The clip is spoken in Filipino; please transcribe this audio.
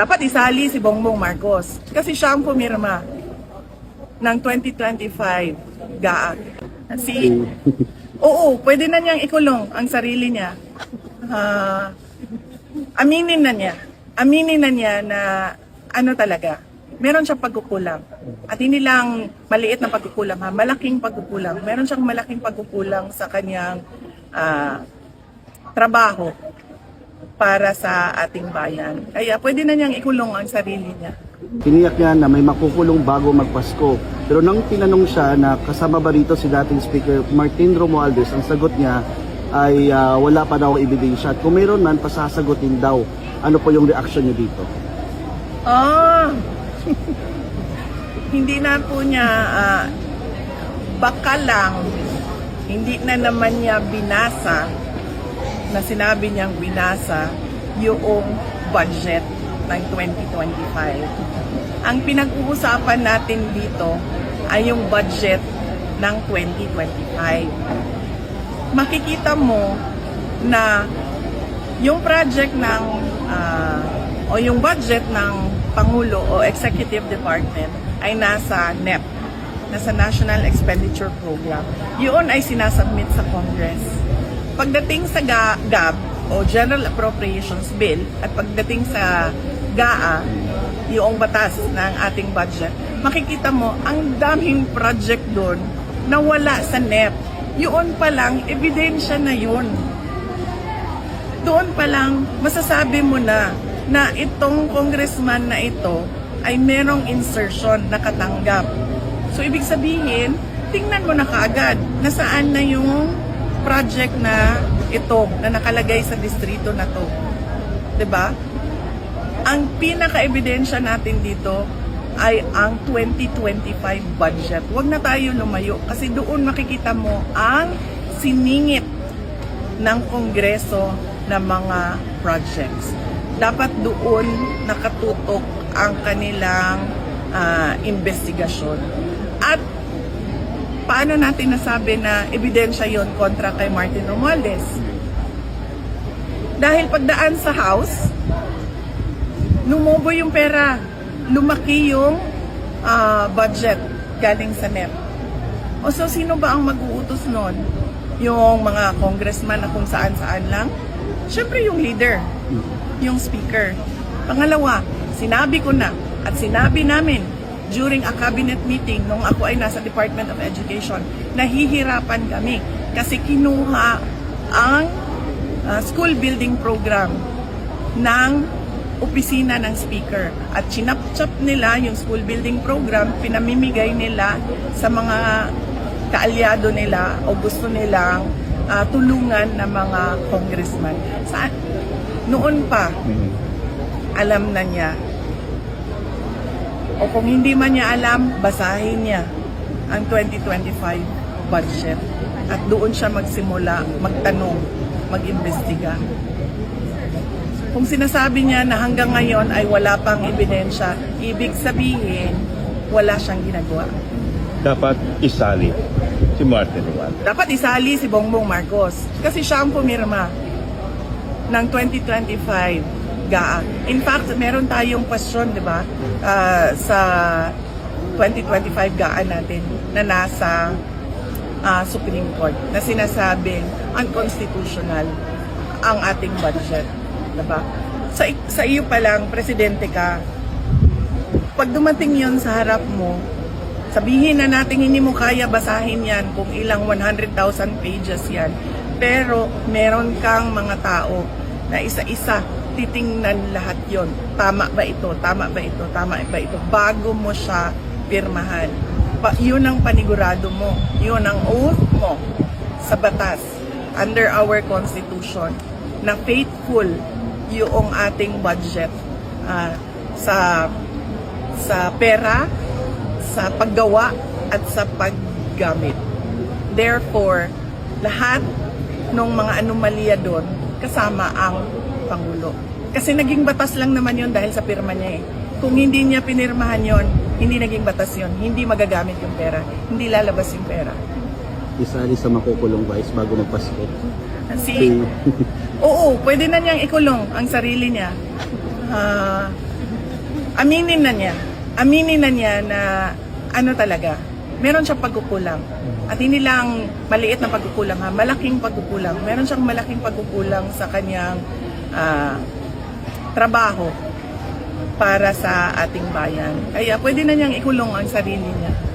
Dapat isali si Bongbong Marcos kasi siya ang pumirma ng 2025 GAA. Si, oo, pwede na niyang ikulong ang sarili niya. Ah, aminin na niya. Aminin na niya na ano talaga, meron siyang pagkukulang. At hindi lang maliit na pagkukulang ha, malaking pagkukulang. Meron siyang malaking pagkukulang sa kanyang ah, trabaho para sa ating bayan. Kaya pwede na niyang ikulong ang sarili niya. Tiniyak niya na may makukulong bago magpasko. Pero nang tinanong siya na kasama ba rito si dating Speaker Martin Romualdez, ang sagot niya ay ah, wala pa daw ebidensya. At kung mayroon man, pasasagutin daw. Ano po yung reaction niyo dito? Ah! hindi na po niya, ah, baka lang, hindi na naman niya binasa na sinabi niyang binasa yung budget ng 2025. Ang pinag-uusapan natin dito ay yung budget ng 2025. Makikita mo na yung project ng ah, o yung budget ng Pangulo o Executive Department ay nasa NEP, nasa National Expenditure Program. Yun ay sinasubmit sa Congress. Pagdating sa Ga- GAB o General Appropriations Bill at pagdating sa GAA, yung batas ng ating budget, makikita mo ang daming project doon na wala sa NEP. Yun pa lang, ebidensya na yun doon pa lang masasabi mo na na itong congressman na ito ay merong insertion na katanggap. So ibig sabihin, tingnan mo na kaagad nasaan na yung project na ito na nakalagay sa distrito na to. 'Di ba? Ang pinaka-ebidensya natin dito ay ang 2025 budget. Huwag na tayo lumayo kasi doon makikita mo ang siningit ng Kongreso na mga projects. Dapat doon nakatutok ang kanilang ah, investigasyon. Paano natin nasabi na ebidensya yon kontra kay Martin Romualdez? Dahil pagdaan sa House, lumobo yung pera. Lumaki yung ah, budget galing sa NEP. O so, sino ba ang mag-uutos nun? Yung mga congressman na kung saan-saan lang? Siyempre yung leader, yung speaker. Pangalawa, sinabi ko na at sinabi namin during a cabinet meeting nung ako ay nasa Department of Education, nahihirapan kami kasi kinuha ang uh, school building program ng opisina ng speaker at chinap-chap nila yung school building program, pinamimigay nila sa mga kaalyado nila o gusto nilang ah, tulungan ng mga congressman. Sa, noon pa, alam na niya. O kung hindi man niya alam, basahin niya ang 2025 budget. At doon siya magsimula, magtanong, mag-imbestiga. Kung sinasabi niya na hanggang ngayon ay wala pang ebidensya, ibig sabihin, wala siyang ginagawa. dapat isali si Martin Romualdez. Dapat isali si Bongbong Marcos kasi siya ang pumirma ng 2025 GAA. In fact, meron tayong question, di ba, ah, sa 2025 GAA natin na nasa ah, Supreme Court na sinasabing unconstitutional ang ating budget. Diba? Sa, sa iyo pa lang, presidente ka, pag dumating yon sa harap mo, sabihin na natin hindi mo kaya basahin yan kung ilang 100,000 pages yan. Pero meron kang mga tao na isa-isa titingnan lahat yon. Tama ba ito? Tama ba ito? Tama ba ito? Bago mo siya pirmahan. Pa, yun ang panigurado mo. Yun ang oath mo sa batas under our constitution na faithful yung ating budget ah, sa sa pera, sa paggawa at sa paggamit. Therefore, lahat ng mga anomalya doon kasama ang Pangulo. Kasi naging batas lang naman yon dahil sa pirma niya eh. Kung hindi niya pinirmahan yon, hindi naging batas yon. Hindi magagamit yung pera. Hindi lalabas yung pera. Isali sa makukulong vice bago magpasko. Si, oo, pwede na niyang ikulong ang sarili niya. Uh, aminin na niya. Aminin na niya na ano talaga, meron siyang pagkukulang. At hindi lang maliit na pagkukulang ha, malaking pagkukulang. Meron siyang malaking pagkukulang sa kanyang uh, trabaho para sa ating bayan. Kaya pwede na niyang ikulong ang sarili niya.